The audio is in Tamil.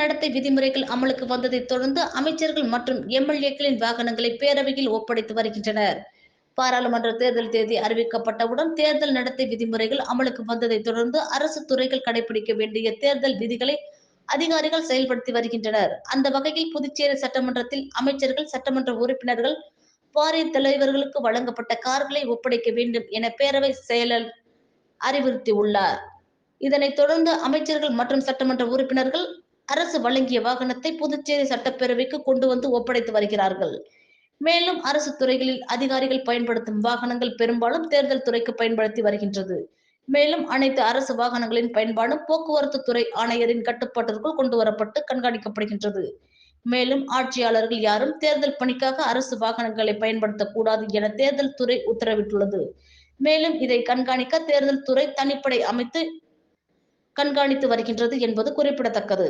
நடத்தை விதிமுறைகள் அமலுக்கு வந்ததை தொடர்ந்து அமைச்சர்கள் மற்றும் எம்எல்ஏக்களின் வாகனங்களை பேரவையில் ஒப்படைத்து வருகின்றனர். பாராளுமன்ற தேர்தல் தேதி அறிவிக்கப்பட்டவுடன் தேர்தல் நடத்தை விதிமுறைகள் அமலுக்கு வந்ததை தொடர்ந்து அரசு துறைகள் கடைபிடிக்க வேண்டிய தேர்தல் விதிகளை அதிகாரிகள் செயல்படுத்தி வருகின்றனர். அந்த வகையில் புதுச்சேரி சட்டமன்றத்தில் அமைச்சர்கள் சட்டமன்ற உறுப்பினர்கள் வாரிய தலைவர்களுக்கு வழங்கப்பட்ட கார்களை ஒப்படைக்க வேண்டும் என பேரவை செயலர் அறிவுறுத்தியுள்ளார். இதனைத் தொடர்ந்து அமைச்சர்கள் மற்றும் சட்டமன்ற உறுப்பினர்கள் அரசு வழங்கிய வாகனத்தை புதுச்சேரி சட்டப்பேரவைக்கு கொண்டு வந்து ஒப்படைத்து வருகிறார்கள். மேலும் அரசு துறைகளில் அதிகாரிகள் பயன்படுத்தும் வாகனங்கள் பெரும்பாலும் தேர்தல் துறைக்கு பயன்படுத்தி வருகின்றது. மேலும் அனைத்து அரசு வாகனங்களின் பயன்பாடும் போக்குவரத்து துறை ஆணையரின் கட்டுப்பாட்டிற்குள் கொண்டு வரப்பட்டு கண்காணிக்கப்படுகின்றது. மேலும் ஆட்சியாளர்கள் யாரும் தேர்தல் பணிக்காக அரசு வாகனங்களை பயன்படுத்தக்கூடாது என தேர்தல் துறை உத்தரவிட்டுள்ளது. மேலும் இதை கண்காணிக்க தேர்தல் துறை தனிப்படை அமைத்து கண்காணித்து வருகின்றது என்பது குறிப்பிடத்தக்கது.